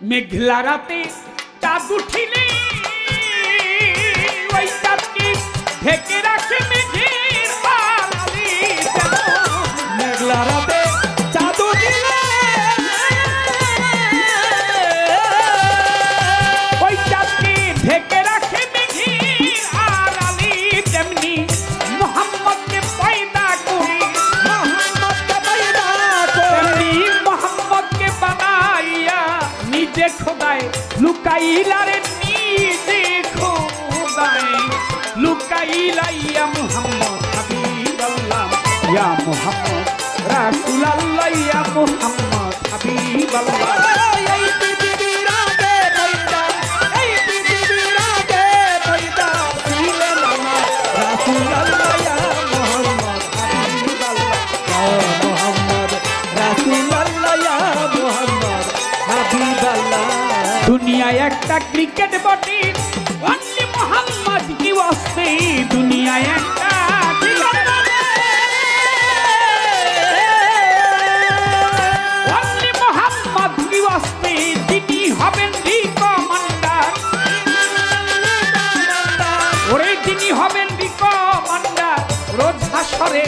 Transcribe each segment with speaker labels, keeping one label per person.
Speaker 1: মেঘলা রাতে চাঁদ উঠিলে ওই চাঁদকে ঢেকে লুকাইলারে নিজে খোদায় লুকাইলাইয়া মুহাম্মদ হাবিবাল্লাহ ইয়া মুহাম্মদ রাসূলুল্লাহ ইয়া মুহাম্মদ হাবিবাল্লাহ দুনিয়ায় একটা ক্রিকেট বটে। অনলি মোহাম্মদ কি ওয়াস্তে দুনিয়ায় একটা তিনি হবেন রি কমান্ডার? ওরে, তিনি হবেন রি কমান্ডার? রোজ হাসরে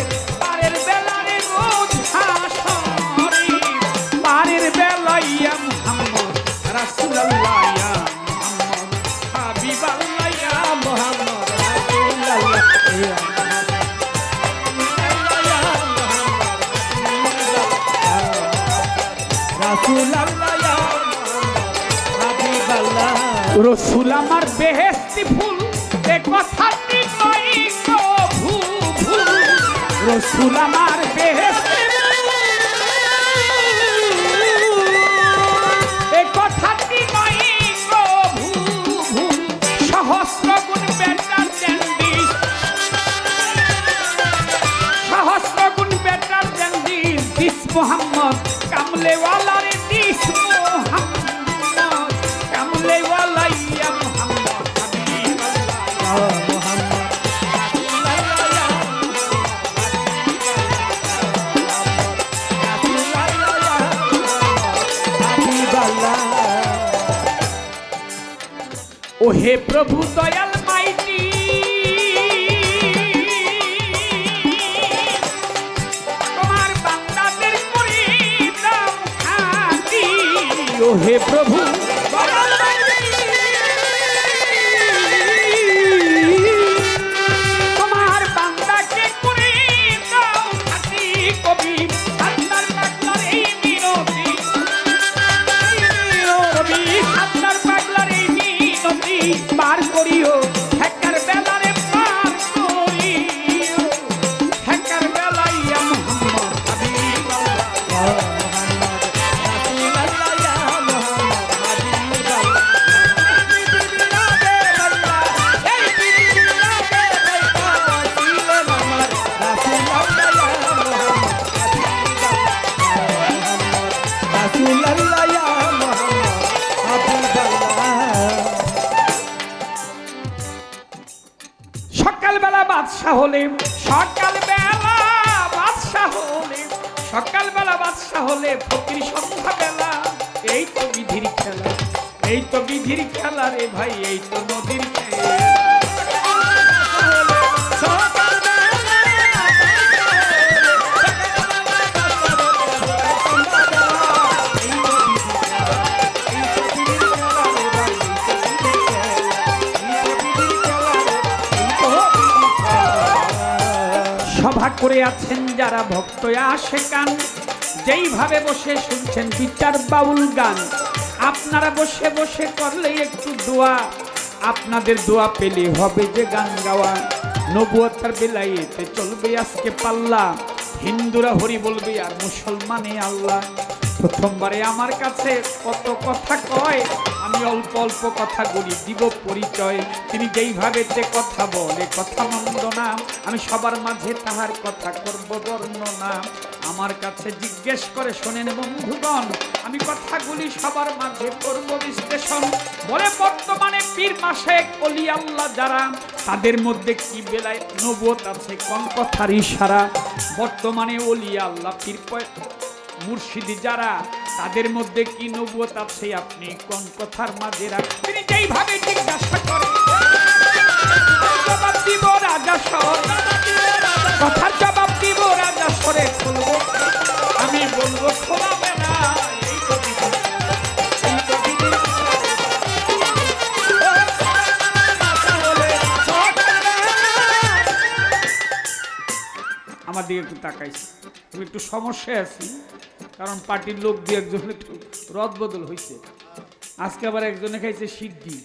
Speaker 1: রসুল আমার বেহেস্তি ফুল এ কথাটি নয় রসুল আমার বেহেস্তি ও হে প্রভু দয়াল মাইটি তোমার বান্দাদের করে ও হে প্রভু সকালবেলা বাদশাহ হলে সকালবেলা বাদশাহ হলে সকালবেলা বাদশাহ হলে ফকির সন্ধ্যাবেলা। এই তো বিধির খেলা, এই তো বিধির খেলা রে ভাই, এই তো নদীর খেলা আছেন যারা ভক্ত আসে কান যেইভাবে বসে শুনছেন বিচার বাউল গান, আপনারা বসে বসে করলে একটু দোয়া, আপনাদের দোয়া পেলে হবে যে গান গাওয়া। নবুয়াতার বেলাইতে চলবে আজকে পাল্লা, হিন্দুরা হরি বলবে, আর মুসলমানে আল্লাহ। প্রথমবারে আমার কাছে কত কথা কয়, আমি অল্প অল্প কথা বলি দিব পরিচয়। তিনি যেইভাবে যে কথা বলে, কথা মন্দ না। আমি সবার মাঝে তাহার কথা করব বর্ণনা আমার কাছে জিজ্ঞেস করে, শোনেন বন্ধুগণ, আমি কথাগুলি সবার মাঝে করব বিশ্লেষণ। বলে বর্তমানে পীর মাসে অলি আল্লাহ যারা, তাদের মধ্যে কি বেলায় নবত আছে, কোন কথার ইশারা? বর্তমানে অলি আল্লাহ পীর মুর্শিদি যারা তাদের মধ্যে কি নবুয়ত আছে আপনি কোন কথার মাঝে রাখ তিনি যেইভাবে জিজ্ঞাসা করেন জবাব দিব রাজা সর কথার জবাব দিব রাজা সরে খুলবো আমি বলব কবিতা আমার দিকে একটু তাকাইছি আমি একটু সমস্যায় আছি কারণ পার্টির লোক দিয়ে একজন একটু রদ বদল হয়েছে আজকে আবার একজনে খাইছে সিদ্ধি।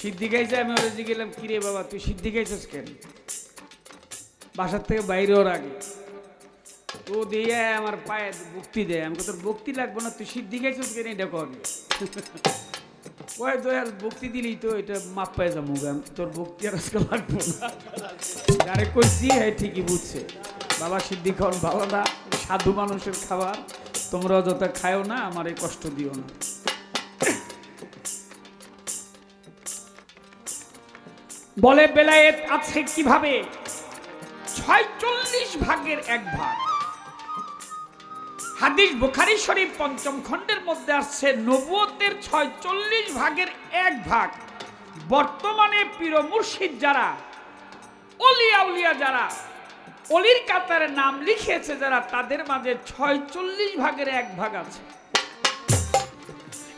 Speaker 1: সিদ্ধি খাইছে আমি ওরা গেলাম কিরে বাবা তুই সিদ্ধি খাইছিস কেন? বাসার থেকে বাইরে ওর আগে। তো দিয়ে আমার পায়ে বক্তি দেয়। আমি তোর বক্তি লাগবে না তুই সিদ্ধি খাইছিস কেন? এটা কর ওই তো আর বক্তি দিলি তো এটা মাপ পাই যাব আমি তোর বক্তি আর আজকে লাগবো না। যারে কইছি হ্যাঁ ঠিকই বুঝছে। বাবা সিদ্ধি খাওয়ান ভালো না। সাধু মানুষের খাবার তোমরা যত খায়ও না, আমার এই কষ্ট দিও না। বলে বেলায়েত আছে কীভাবে? ছয়চল্লিশ ভাগের এক ভাগ। হাদিস বুখারি শরীফ পঞ্চম খণ্ডের মধ্যে আসছে, নবুয়তের ছয়চল্লিশ ভাগের এক ভাগ। বর্তমানে পীর মুর্শিদ যারা, অলিয়া উলিয়া যারা অলির কাতারে নাম লিখিয়েছে যারা, তাদের মাঝে ছয় চল্লিশ ভাগের এক ভাগ আছে।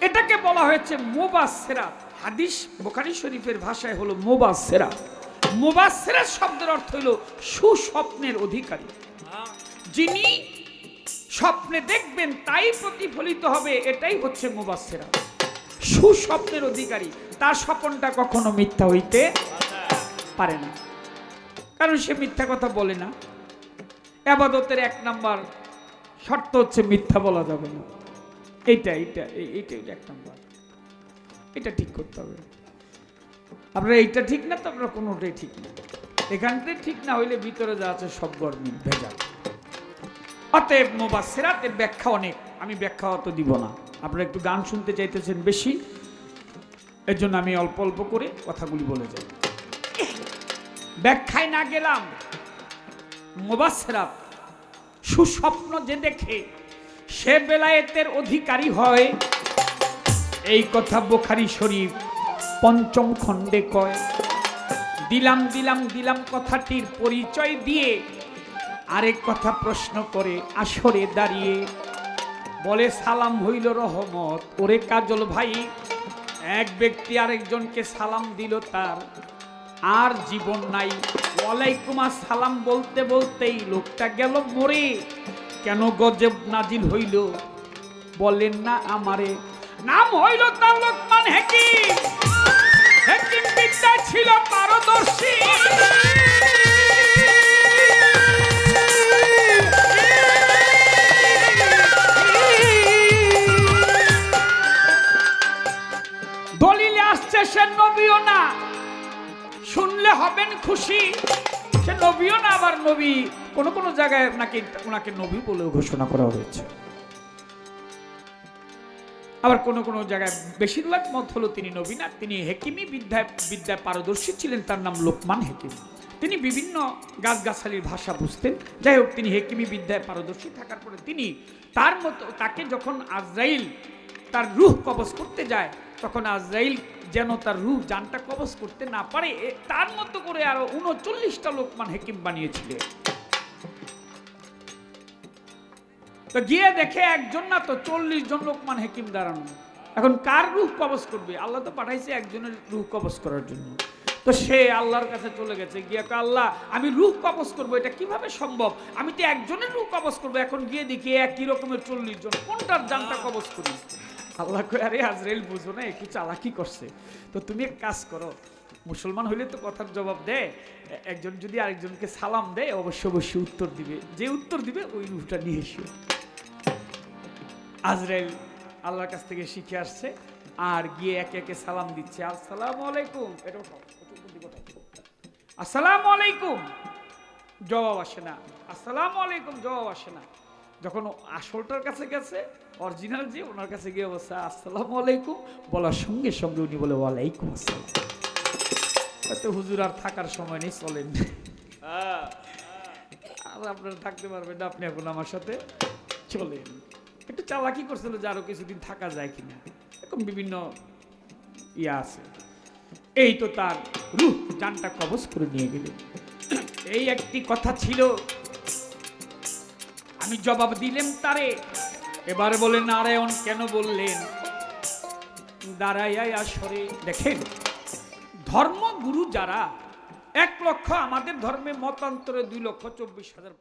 Speaker 1: এটাকে বলা হয়েছে মোবাসেরা হাদিস বোখারি শরীফের ভাষায় হলো মোবাসেরা মোবাসেরা শব্দের অর্থ হলো সুস্বপ্নের অধিকারী। যিনি স্বপ্নে দেখবেন তাই প্রতিফলিত হবে, এটাই হচ্ছে মুবাসেরা সুস্বপ্নের অধিকারী, তার স্বপনটা কখনো মিথ্যা হইতে পারে না। কারণ সে মিথ্যা কথা বলে না। আবাদতের এক নাম্বার শর্ত হচ্ছে মিথ্যা বলা যাবে না। এইটা এইটা, এই- এইটা এক নাম্বার। এটা ঠিক করতে হবে। আপনার এইটা ঠিক না তো আপনার কোনোটাই ঠিক না। এখানটাই ঠিক না হইলে ভিতরে যা আছে সব গরমিল ভেজাল অতএব মোবাসেরাতের ব্যাখ্যা অনেক। আমি ব্যাখ্যা অত দিব না। আপনারা একটু গান শুনতে চাইতেছেন বেশি। এর জন্য আমি অল্প অল্প করে কথাগুলি বলে যাই। ব্যাখ্যায় না গেলাম। মোবাসেরাত সুস্বপ্ন যে দেখে সে বেলায়েতের অধিকারী হয়। এই কথা বোখারি শরীফ পঞ্চম খণ্ডে কয়। দিলাম দিলাম দিলাম কথাটির পরিচয় দিয়ে আরেক কথা প্রশ্ন করে আসরে দাঁড়িয়ে বলে, সালাম হইল রহমত, ওরে কাজল ভাই। এক ব্যক্তি আরেকজনকে সালাম দিল তার। আর জীবন নাই। ওয়ালাইকুম আসসালাম বলতে বলতেই লোকটা গেল মরে। কেন গজব নাজিল হইল? বলেন না আমারে। নাম হইল তার লোকমান হেকি হেকিম বিদ্যা ছিল পারদর্শী। খুশি? সে নবীও না, আবার নবী কোন কোন জায়গায় নাকি ওনাকে নবী বলেও ঘোষণা করা হয়েছে। আবার কোন কোন জায়গায় বেশিরভাগ মত হলো তিনি নবী না, তিনি হেকিমি বিদ্যায় বিদ্যায় পারদর্শী ছিলেন, তার নাম লোকমান হেকিম। তিনি বিভিন্ন গাছগাছালির ভাষা বুঝতেন। যাই হোক, তিনি হেকিমি বিদ্যায় পারদর্শী থাকার পরে তিনি তার মতো, তাকে যখন আজরাইল তার রুহ কবজ করতে যায়, তখন আজরাইল যেন তার রুহ জানটা কবজ করতে না পারে তার মতো করে আরও উনচল্লিশটা লোকমান হেকিম বানিয়েছিলেন। তো গিয়ে দেখে একজন না তো চল্লিশ জন লোকমান হেকিম দাঁড়ানো। এখন কার রুহ কবজ করবে? আল্লাহ তো পাঠাইছে একজনের রুহ কবজ করার জন্য। তো সে আল্লাহর কাছে চলে গেছে, গিয়ে আল্লাহ, আমি রুহ কবজ করব, এটা কীভাবে সম্ভব? আমি তো একজনের রুহ কবজ করব। এখন গিয়ে দেখি একই রকমের চল্লিশ জন, কোনটার জানটা কবজ করি? আল্লাহ কয়, আরে আজরাইল, বুঝো না, একটু চালাকি করছে। তো তুমি এক কাজ করো, মুসলমান হইলে তো কথার জবাব দেয় একজন যদি আরেকজনকে সালাম দেয়, অবশ্যই অবশ্যই উত্তর দিবে। যে উত্তর দিবে, ওই রুহটা নিয়ে এসো। আজরাইল আল্লাহর কাছ থেকে শিখে আসছে, আর গিয়ে একে একে সালাম দিচ্ছে। আসসালামু আলাইকুম। আসসালামু আলাইকুম। জবাব আসে না। আসসালামু আলাইকুম। জবাব আসে না। যখন আসলটার কাছে গেছে অরিজিনাল যে, ওনার কাছে গিয়ে অবস্থা আসসালামু আলাইকুম। বলার সঙ্গে সঙ্গে উনি বলে, ওয়ালাইকুম আসসালাম। হয়তো হুজুর আর থাকার সময় নেই, চলেন। আর আপনারা থাকতে পারবেন না, আপনি এখন আমার সাথে চলেন। একটু চালাকি করছিল যে আরও কিছুদিন থাকা যায় কিনা? এরকম বিভিন্ন ইয়া আছে। এই তো তার রুহ, জানটা কবজ করে নিয়ে গেলে। এই একটি কথা ছিল আমি জবাব দিলেম তারে। এবারে বলে, নারায়ণ, কেন বললেন? দাঁড়াইয়া আসরে, দেখেন, ধর্মগুরু যারা, এক লক্ষ আমাদের ধর্মে মতান্তরে দুই লক্ষ চব্বিশ হাজার